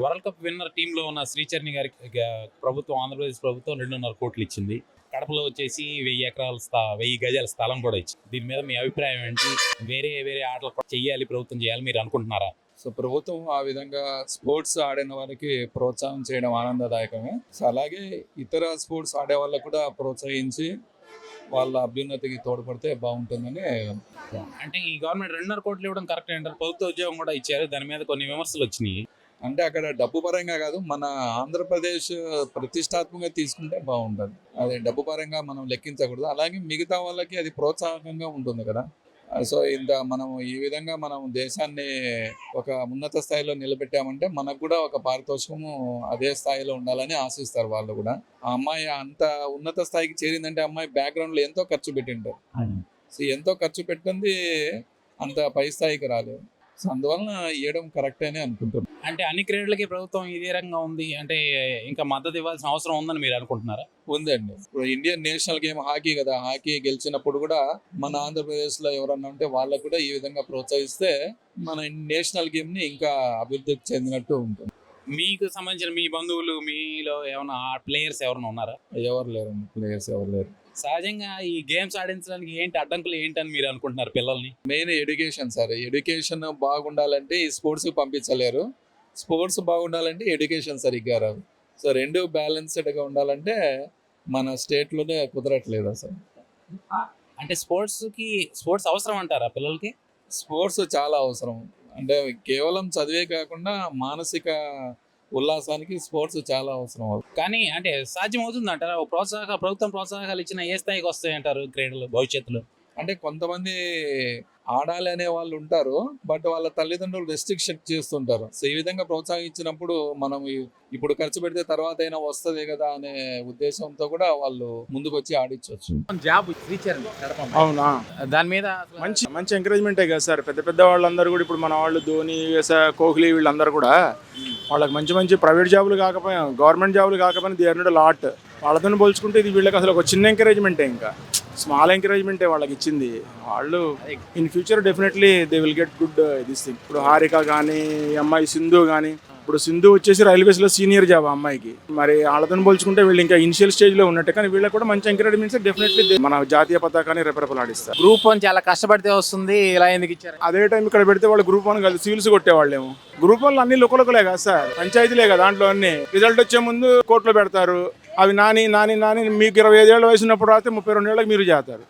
World cup winner టీంలో ఉన్న శ్రీచరణి గారికి ప్రభుత్వం ఆంధ్రప్రదేశ్ ప్రభుత్వం రెండున్నర కోట్లు ఇచ్చింది. కడపలో వచ్చేసి వెయ్యి ఎకరాల స్థా వెయ్యి గజాల స్థలం కూడా ఇచ్చింది దీని మీద మీ అభిప్రాయం ఏంటి? వేరే వేరే ఆటలు కూడా చెయ్యాలి ప్రభుత్వం చేయాలి మీరు అనుకుంటున్నారా? సో ప్రభుత్వం ఆ విధంగా స్పోర్ట్స్ ఆడిన వారికి ప్రోత్సాహం చేయడం ఆనందదాయకమే. సో అలాగే ఇతర స్పోర్ట్స్ ఆడే వాళ్ళకు కూడా ప్రోత్సహించి వాళ్ళ అభ్యున్నతికి తోడ్పడితే బాగుంటుందని అంటే ఈ గవర్నమెంట్ రెండున్నర కోట్లు ఇవ్వడం కరెక్ట్ అంటారు ప్రభుత్వ ఉద్యోగం కూడా ఇచ్చారు. దాని మీద కొన్ని విమర్శలు వచ్చినాయి. అంటే అక్కడ డబ్బు పరంగా కాదు మన ఆంధ్రప్రదేశ్ ప్రతిష్టాత్మకంగా తీసుకుంటే బాగుంటుంది. అది డబ్బు పరంగా మనం లెక్కించకూడదు. అలాగే మిగతా వాళ్ళకి అది ప్రోత్సాహకంగా ఉంటుంది కదా. సో ఇంత మనం ఈ విధంగా మనం దేశాన్ని ఒక ఉన్నత స్థాయిలో నిలబెట్టామంటే మనకు కూడా ఒక పారితోషికము అదే స్థాయిలో ఉండాలని ఆశిస్తారు వాళ్ళు కూడా. ఆ అమ్మాయి అంత ఉన్నత స్థాయికి చేరిందంటే అమ్మాయి బ్యాక్గ్రౌండ్లో ఎంతో ఖర్చు పెట్టింటారు. సో ఎంతో ఖర్చు పెట్టింది అంత పై స్థాయికి రాలేదు. సో అందువలన ఇవ్వడం కరెక్ట్ అని అనుకుంటున్నాను అంటే అన్ని క్రీడలకి ప్రభుత్వం ఇదే రకంగా ఉంది అంటే ఇంకా మద్దతు ఇవ్వాల్సిన అవసరం ఉందని మీరు అనుకుంటున్నారా? ఉందండి. ఇప్పుడు ఇండియన్ నేషనల్ గేమ్ హాకీ కదా హాకీ గెలిచినప్పుడు కూడా మన ఆంధ్రప్రదేశ్లో ఎవరన్నా ఉంటే వాళ్ళకు కూడా ఈ విధంగా ప్రోత్సహిస్తే మన నేషనల్ గేమ్ని ఇంకా అభివృద్ధి చెందినట్టు ఉంటుంది. మీకు సంబంధించిన మీ బంధువులు మీలో ఏమైనా ప్లేయర్స్ ఎవరైనా ఉన్నారా? ఎవరు లేరు ప్లేయర్స్ ఎవరు లేరు. సహజంగా ఈ గేమ్స్ ఆడించడానికి ఏంటి అడ్డంకులు ఏంటని మీరు అనుకుంటున్నారు పిల్లల్ని? Main education sir. ఎడ్యుకేషన్ బాగుండాలంటే ఈ స్పోర్ట్స్ పంపించలేరు. స్పోర్ట్స్ బాగుండాలంటే ఎడ్యుకేషన్ సరిగ్గా రాదు. సో రెండు బ్యాలెన్స్డ్గా ఉండాలంటే మన స్టేట్లోనే కుదరట్లేదు అసలు. అంటే స్పోర్ట్స్కి స్పోర్ట్స్ అవసరం అంటారా పిల్లలకి? స్పోర్ట్స్ చాలా అవసరం. అంటే కేవలం చదివే కాకుండా మానసిక ఉల్లాసానికి స్పోర్ట్స్ చాలా అవసరం అవుతుంది కానీ అంటే సాధ్యం అవుతుంది అంటారా ఓ ప్రోత్సాహ ప్రభుత్వం ప్రోత్సాహాలు ఇచ్చిన ఏ స్థాయికి వస్తాయి అంటారు క్రీడలు భవిష్యత్తులో? అంటే కొంతమంది ఆడాలి అనే వాళ్ళు ఉంటారు బట్ వాళ్ళ తల్లిదండ్రులు రెస్ట్రిక్షన్ చేస్తుంటారు. సో ఈ విధంగా ప్రోత్సహించినప్పుడు మనం ఇప్పుడు ఖర్చు పెడితే తర్వాత అయినా వస్తుంది కదా అనే ఉద్దేశంతో కూడా వాళ్ళు ముందుకు వచ్చి ఆడించవచ్చు జాబ్ టీచర్ అవునా? దాని మీద మంచి మంచి ఎంకరేజ్మెంటే కదా సార్. పెద్ద పెద్ద వాళ్ళందరూ కూడా ఇప్పుడు మన వాళ్ళు ధోని వేస కోహ్లీ వీళ్ళందరూ కూడా వాళ్ళకి మంచి మంచి ప్రైవేట్ జాబులు కాకపోయినా గవర్నమెంట్ జాబులు కాకపోయినా దే ఆర్ లాట్ వాళ్ళతో పోల్చుకుంటే ఇది వీళ్ళకి అసలు ఒక చిన్న ఎంకరేజ్మెంటే ఇంకా. స్మాల్ ఎంకరేజ్మెంటే వాళ్ళకి ఇచ్చింది. వాళ్ళు in future definitely they will get good this thing ఇప్పుడు హారిక కానీ అమ్మాయి సింధు కానీ ఇప్పుడు సింధు వచ్చేసి రైల్వేస్లో సీనియర్ జాబ్ అమ్మాయికి. మరి వాళ్ళతో పోల్చుకుంటే వీళ్ళు ఇంకా ఇనిషియల్ స్టేజ్లో ఉన్నట్టు కానీ వీళ్ళకి కూడా మంచి ఎంకరేజ్మెంట్స్ డెఫినెట్లీ మన జాతీయ పతాకాన్ని రెపరెపలాడిస్తారు గ్రూప్ వన్ చాలా కష్టపడితే వస్తుంది ఇలా ఎందుకు ఇచ్చారు? అదే టైం ఇక్కడ పెడితే వాళ్ళు గ్రూప్ వన్ కలిసి సివిల్స్ కొట్టేవాళ్ళేమో. గ్రూప్ వన్ అన్ని లోకలకులే కదా సార్ పంచాయతీలే కదా దాంట్లో అన్ని. రిజల్ట్ వచ్చే ముందు కోర్టులో పెడతారు. అవి నాని నాని నాని మీకు ఇరవై ఐదేళ్ళ వయసు ఉన్నప్పుడు రాస్తే ముప్పై రెండు ఏళ్ళకి మీరు చేస్తారు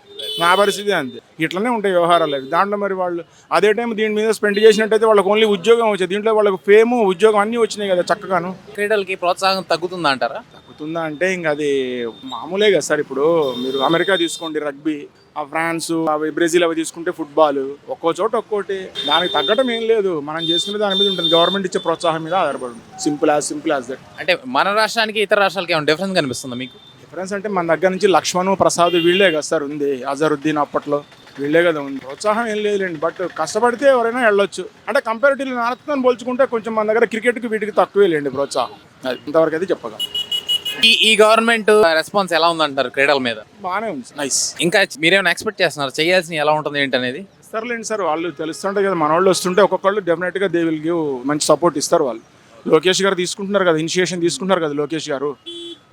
నా పరిస్థితి అంతే. ఇట్లనే ఉంటాయి వ్యవహారాలు అవి. దాంట్లో మరి వాళ్ళు అదే టైం దీని మీద స్పెండ్ చేసినట్టయితే వాళ్ళకి ఓన్లీ ఉద్యోగం వచ్చేది. దీంట్లో వాళ్ళకి ఫేము ఉద్యోగం అన్నీ వచ్చినాయి కదా చక్కగాను. క్రీడలకి ప్రోత్సాహం తగ్గుతుంది అంటారా? తగ్గుతుందా అంటే ఇంక అది మామూలే కదా సార్ ఇప్పుడు. మీరు అమెరికా తీసుకోండి రగ్బీ ఆ ఫ్రాన్స్ అవి బ్రెజిల్ అవి తీసుకుంటే ఫుట్బాల్ ఒక్కో చోట ఒక్కోటి. దానికి తగ్గటం ఏం లేదు. మనం చేసుకునే దాని మీద ఉంటుంది. గవర్నమెంట్ ఇచ్చే ప్రోత్సాహం మీద ఆధారపడి simple as simple as that అంటే మన రాష్ట్రానికి ఇతర రాష్ట్రాలకి ఏమైనా డిఫరెన్స్ కనిపిస్తుందా మీకు? డిఫరెన్స్ అంటే మన దగ్గర నుంచి లక్ష్మణ్ ప్రసాద్ వీళ్ళే కదా సార్ ఉంది. అజరుద్దీన్ అప్పట్లో వీళ్ళే కదా ఉంది. ప్రోత్సాహం ఏం లేదులేండి. బట్ కష్టపడితే ఎవరైనా వెళ్ళొచ్చు. అంటే కంపారిటివ్లీ నార్త్తో పోల్చుకుంటే కొంచెం మన దగ్గర క్రికెట్కి వీటికి తక్కువే లేండి ప్రోత్సాహం. అది ఇంతవరకు అయితే చెప్పగలం ఈ ఈ గవర్నమెంట్ రెస్పాన్స్ ఎలా ఉందంటారు క్రీడల మీద? బాగానే ఉంది నైస్ ఇంకా మీరేమైనా ఎక్స్పెక్ట్ చేస్తున్నారు? చేయాల్సిన ఎలా ఉంటుంది ఏంటనేది? ఇస్తారులేండి సార్ వాళ్ళు తెలుస్తుంటాయి కదా మన వాళ్ళు వస్తుంటే ఒక్కొక్కళ్ళు డెఫినెట్గా దే విల్ గివ్ మంచి సపోర్ట్ ఇస్తారు వాళ్ళు. లోకేష్ గారు తీసుకుంటున్నారు కదా ఇనిషియేషన్ తీసుకుంటున్నారు కదా లోకేష్ గారు.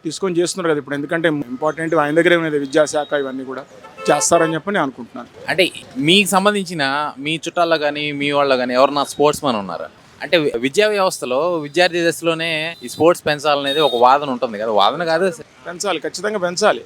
తీసుకొని చేస్తున్నారు కదా ఇప్పుడు. ఎందుకంటే ఇంపార్టెంట్ ఆయన దగ్గరే ఉన్నది విద్యాశాఖ ఇవన్నీ కూడా చేస్తారని చెప్పి నేను అనుకుంటున్నాను. అంటే మీకు సంబంధించిన మీ చుట్టాల్లో కానీ మీ వాళ్ళలో కానీ ఎవరన్నా స్పోర్ట్స్ మ్యాన్ ఉన్నారా? అంటే విద్యా వ్యవస్థలో విద్యార్థి దశలోనే ఈ స్పోర్ట్స్ పెంచాలనేది ఒక వాదన ఉంటుంది కదా. వాదన కాదు పెంచాలి ఖచ్చితంగా పెంచాలి.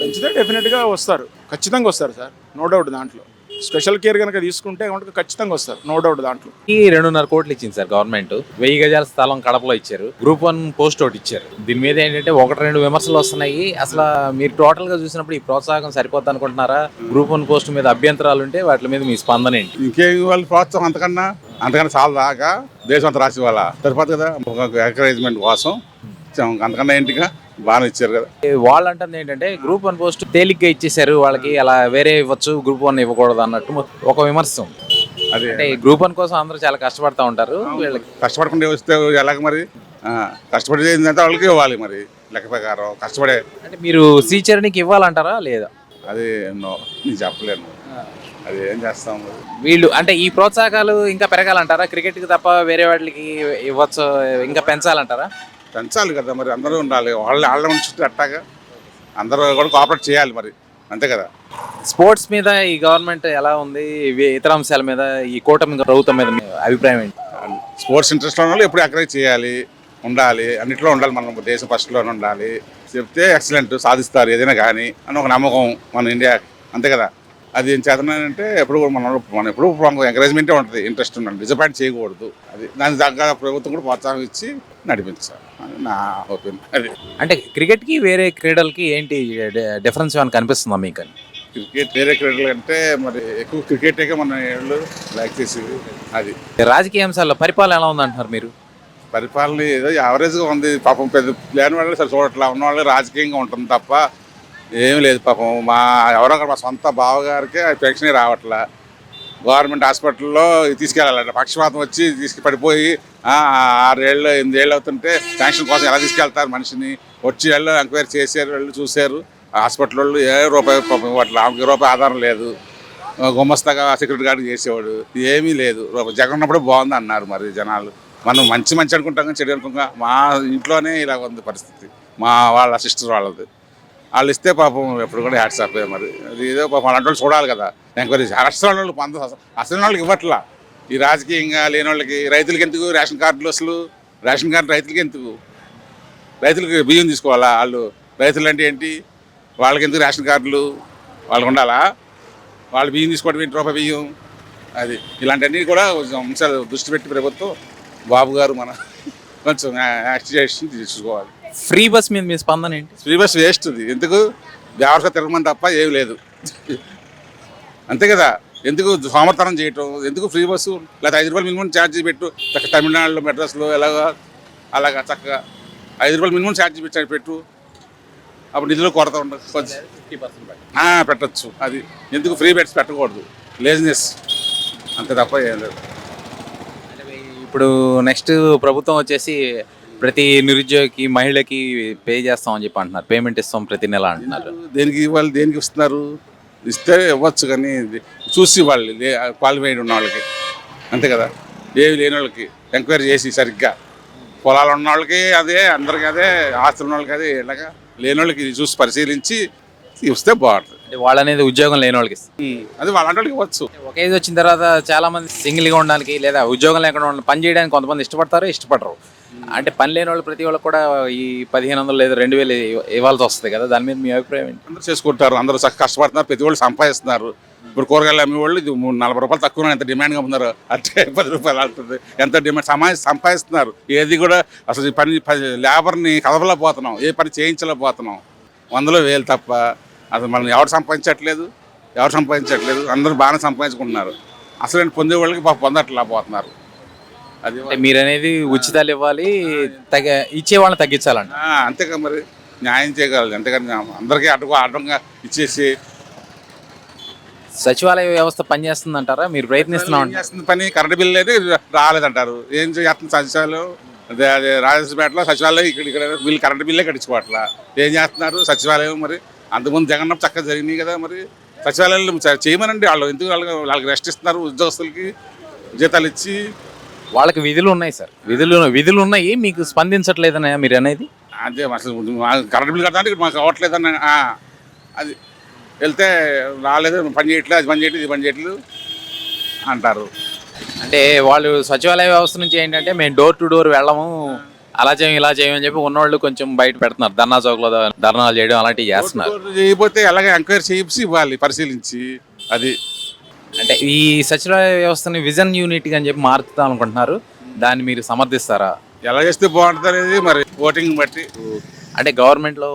పెంచితే డెఫినెట్గా వస్తారు. ఖచ్చితంగా వస్తారు సార్. నో డౌట్ దాంట్లో. స్పెషల్ కేర్ కనుక తీసుకుంటే కనుక ఖచ్చితంగా వస్తారు. నో డౌట్ దాంట్లో. ఈ రెండున్నర కోట్లు ఇచ్చింది సార్ గవర్నమెంట్. వెయ్యి గజాల స్థలం కడపలో ఇచ్చారు. గ్రూప్ వన్ పోస్ట్ ఒకటి ఇచ్చారు. దీని మీద ఏంటంటే ఒకటి రెండు విమర్శలు వస్తున్నాయి. అసలు మీరు టోటల్గా చూసినప్పుడు ఈ ప్రోత్సాహం సరిపోద్ది అనుకుంటున్నారా? గ్రూప్ వన్ పోస్ట్ మీద అభ్యంతరాలు ఉంటే వాటి మీద మీ స్పందన ఏంటి? ఇంకేం వాళ్ళ ప్రోత్సాహం అంతకన్నా? అంతకన్నా చాలా దాకా దేశం అంతా రాసి వాళ్ళ సరిపోతుంది కదా? ఒక ఎంకరేజ్మెంట్ కోసం. అంతకన్నా ఏంటిగా? బాగానే ఇచ్చారు కదా. వాళ్ళు అంటుంది ఏంటంటే గ్రూప్ వన్ పోస్ట్ తేలిగ్గా ఇచ్చేసారు వాళ్ళకి అలా వేరే ఇవ్వచ్చు గ్రూప్ వన్ ఇవ్వకూడదు అన్నట్టు ఒక విమర్శ ఉంది. అదే. అంటే గ్రూప్ వన్ కోసం అందరూ చాలా కష్టపడతా ఉంటారు వీళ్ళకి. కష్టపడకుండా వస్తే ఎలాగ మరి? ఆ, కష్టపడి ఏంటంటే వాళ్ళకి ఇవ్వాలి మరి లెక్క ప్రకారం కష్టపడే. అంటే మీరు శ్రీచరణికి ఇవ్వాలంటారా లేదా? అది నేను చెప్పలేను. అది ఏం చేస్తాం మరి. వీళ్ళు అంటే ఈ ప్రోత్సాహకాలు ఇంకా పెరగాలంటారా? క్రికెట్కి తప్ప వేరే వాటికి ఇవ్వచ్చు ఇంకా పెంచాలంటారా? పెంచాలి కదా మరి అందరూ ఉండాలి. వాళ్ళ వాళ్ళ ఉంచుంటే అట్టాగా అందరూ కూడా కోఆపరేట్ చేయాలి మరి అంతే కదా? స్పోర్ట్స్ మీద ఈ గవర్నమెంట్ ఎలా ఉంది? ఇతర అంశాల మీద ఈ కూటమి ప్రభుత్వం మీద మీ అభిప్రాయం ఏంటి? స్పోర్ట్స్ ఇంట్రెస్ట్ ఉన్న వాళ్ళు ఎప్పుడు ఎంకరేజ్ చేయాలి ఉండాలి. అన్నిట్లో ఉండాలి మనం దేశం ఫస్ట్లోనే ఉండాలి. చెప్తే ఎక్సలెంట్ సాధిస్తారు ఏదైనా కానీ అని ఒక నమ్మకం మన ఇండియా అంతే కదా? అది ఏం చేతనంటే ఎప్పుడు కూడా మనం మనం ఎప్పుడు ఎంకరేజ్మెంటే ఉంటుంది. ఇంట్రెస్ట్ ఉండాలి. డిసప్పాయింట్ చేయకూడదు. అది దానికి తగ్గ ప్రభుత్వం కూడా ప్రోత్సాహం ఇచ్చి నడిపించాలి. నా ఒపీనియన్ అది. అంటే క్రికెట్కి వేరే క్రీడలకి ఏంటి డిఫరెన్స్ ఏమైనా కనిపిస్తుందా మీకు? క్రికెట్ వేరే క్రీడలు అంటే మరి ఎక్కువ క్రికెటే మన ఏళ్ళు లైక్ చేసేది. అది. రాజకీయ అంశాల్లో పరిపాలన ఎలా ఉందంటున్నారు మీరు? పరిపాలన ఏదో యావరేజ్గా ఉంది. పాపం పెద్ద లేని వాళ్ళు సరే చూడట్లా. ఉన్న వాళ్ళు రాజకీయంగా ఉంటుంది తప్ప ఏమీ లేదు పాపం. మా ఎవరో మా సొంత బావగారికి పెన్షనే పెన్షన్ రావట్లా. గవర్నమెంట్ హాస్పిటల్లో తీసుకెళ్ళాలంట. పక్షపాతం వచ్చి తీసుకు పడిపోయి ఆరేళ్ళు ఆరేళ్ళు ఎనిమిదేళ్ళు అవుతుంటే పెన్షన్ కోసం ఎలా తీసుకెళ్తారు మనిషిని? వచ్చి వాళ్ళు ఎంక్వైరీ చేశారు వాళ్ళు చూశారు. హాస్పిటల్ వాళ్ళు ఏ రూపాయి పాపం ఇవ్వట్లా. ఆమెకి రూపాయి ఆధారం లేదు. గుమ్మస్తాగా సెక్యూరిటీ గార్డు చేసేవాడు. ఏమీ లేదు. జగన్ ఉన్నప్పుడు బాగుంది అన్నారు మరి జనాలు. మనం మంచి మంచి అనుకుంటాం కానీ చెడు అనుకుంటాం. మా ఇంట్లోనే ఇలా ఉంది పరిస్థితి. మా వాళ్ళ సిస్టర్ వాళ్ళది. వాళ్ళు ఇస్తే పాపం ఎప్పుడు కూడా హ్యాట్స్ ఆఫ్ మరి. అది ఏదో పాపం అలాంటి వాళ్ళు చూడాలి కదా. ఎంక్వైరీ అరెస్ట్ వాళ్ళు పంద అసలు వాళ్ళకి ఇవ్వట్లా. ఈ రాజకీయంగా లేని వాళ్ళకి రైతులకి ఎందుకు? రేషన్ కార్డులు అసలు రేషన్ కార్డు రైతులకి ఎందుకు? రైతులకి బియ్యం తీసుకోవాలా? వాళ్ళు రైతులు అంటే ఏంటి? వాళ్ళకి ఎందుకు రేషన్ కార్డులు? వాళ్ళకు ఉండాలా? వాళ్ళు బియ్యం తీసుకోవడం ఏంటి రూపాయి బియ్యం? అది ఇలాంటివన్నీ కూడా కొంచెం అంశాలు దృష్టి పెట్టి ప్రభుత్వం బాబు గారు మన కొంచెం యాక్సిడేషన్ తీసుకోవాలి. ఫ్రీ బస్ మీద మీ స్పందన ఏంటి? ఫ్రీ బస్ వేస్ట్ ఇది. ఎందుకు? దేవరస తిరగమని తప్ప ఏమి లేదు. అంతే కదా? ఎందుకు సోమతనం చేయటం? ఎందుకు ఫ్రీ బస్సు? లేదా ఐదు రూపాయలు మినిమం ఛార్జీ పెట్టు. తమిళనాడులో మెడ్రాస్లో ఎలాగా? అలాగా చక్కగా ఐదు రూపాయలు మినిమం ఛార్జీ పెట్టాడు పెట్టు. అప్పుడు నిధులు కొరత ఉండదు. కొంచెం పెట్టొచ్చు. అది ఎందుకు ఫ్రీ బెడ్స్ పెట్టకూడదు? లేజినెస్ అంతే తప్ప ఏం లేదు. ఇప్పుడు నెక్స్ట్ ప్రభుత్వం వచ్చేసి ప్రతి నిరుద్యోగికి మహిళకి పే చేస్తామని చెప్పి అంటున్నారు. పేమెంట్ ఇస్తాం ప్రతి నెల అంటున్నారు. దేనికి ఇవ్వాలి దేనికి ఇస్తున్నారు? ఇస్తే ఇవ్వచ్చు కానీ చూసి ఇవ్వాలి క్వాలిఫైడ్ ఉన్న వాళ్ళకి. అంతే కదా? ఏవి లేని వాళ్ళకి ఎంక్వైరీ చేసి సరిగ్గా. పొలాలు ఉన్న వాళ్ళకి అదే అందరికి అదే ఆస్తులు ఉన్న వాళ్ళకి అదే ఇలాగా లేని వాళ్ళకి చూసి పరిశీలించి ఇస్తే బాగుంటుంది. అంటే వాళ్ళు అనేది ఉద్యోగం లేని వాళ్ళకి. అది వాళ్ళంటి వాళ్ళకి ఇవ్వచ్చు. ఒక ఏజ్ వచ్చిన తర్వాత చాలా మంది సింగిల్గా ఉండడానికి లేదా ఉద్యోగం లేకుండా పని చేయడానికి కొంతమంది ఇష్టపడతారు ఇష్టపడరు. అంటే పని లేని వాళ్ళు ప్రతి వాళ్ళకి కూడా ఈ పదిహేను వందలు లేదా రెండు వేలు ఇవ్వాల్సి వస్తుంది కదా? దాని మీద మీ అభిప్రాయం ఏంటి? అందరూ చేసుకుంటారు. అందరూ కష్టపడుతున్నారు. ప్రతి వాళ్ళు సంపాదిస్తున్నారు. ఇప్పుడు కూరగాయలు అమ్మేవాళ్ళు ఇది మూడు నలభై రూపాయలు తక్కువ ఎంత డిమాండ్గా ఉన్నారు? అంటే పది రూపాయలు అంటుంది. ఎంత డిమాండ్? సమాజ సంపాదిస్తున్నారు. ఏది కూడా అసలు ఈ పని పని లేబర్ని కదపలేకపోతున్నాం. ఏ పని చేయించలేకపోతున్నాం. వందలో వేలు తప్ప అసలు మనం ఎవరు సంపాదించట్లేదు? ఎవరు సంపాదించట్లేదు? అందరూ బాగానే సంపాదించుకుంటున్నారు. అసలు పొందే వాళ్ళకి పొందట్లా పొందట్లేకపోతున్నారు అంటే మీరు అనేది ఉచితాలు ఇవ్వాలి తగ్గ ఇచ్చే వాళ్ళని తగ్గించాలంట. ఆ, అంతేగా మరి. న్యాయం చేయగలదు అంతేగాని అందరికీ అడ్డుగా అడ్డంగా ఇచ్చేసి సచివాలయ వ్యవస్థ పనిచేస్తుంది అంటారా మీరు ప్రయత్నిస్తున్నాం పని కరెంట్ బిల్లు అయితే రాలేదంటారు. ఏం చేస్తుంది సచివాలయం అదే అదే రాజేశ్వరపేటలో సచివాలయం ఇక్కడ ఇక్కడ బిల్లు కరెంట్ బిల్లే కట్టించుకోవట్లా. ఏం చేస్తున్నారు సచివాలయం మరి? అంతకుముందు జగన్ చక్కగా జరిగినాయి కదా మరి. సచివాలయంలో చేయమనండి వాళ్ళు. ఎందుకు వాళ్ళకి వాళ్ళకి రెస్ట్ ఇస్తున్నారు ఉద్యోగస్తులకి జీతాలు ఇచ్చి వాళ్ళకి విధులు ఉన్నాయి సార్. విధులు విధులు ఉన్నాయి మీకు స్పందించట్లేదనే మీరు అనేది? అదే అసలు కరెంట్ బిల్లు కట్టాలంటే ఇక్కడ మాకు అవ్వట్లేదని ఆ, అది వెళ్తే రాలేదు పని చేయట్లేదు అది పని చేయట్లేదు ఇది పని చేయట్లేదు అంటారు. అంటే వాళ్ళు సచివాలయ వ్యవస్థ నుంచి ఏంటంటే మేము డోర్ టు డోర్ వెళ్ళము అలా చేయం ఇలా చేయం అని చెప్పి ఉన్నవాళ్ళు కొంచెం బయట పెడుతున్నారు. ధర్నా చౌక్లో ధర్నాలు చేయడం అలాంటివి చేస్తున్నారు. చేయకపోతే ఎలాగ ఎంక్వైరీ చేసి ఇవ్వాలి పరిశీలించి అది. అంటే ఈ సచివాలయ వ్యవస్థని విజన్ యూనిట్ అని చెప్పి మారుతాం అనుకుంటున్నారు. దాన్ని మీరు సమర్థిస్తారా? ఎలా చేస్తే బాగుంటుంది అనేది మరి ఓటింగ్ బట్టి. అంటే గవర్నమెంట్లో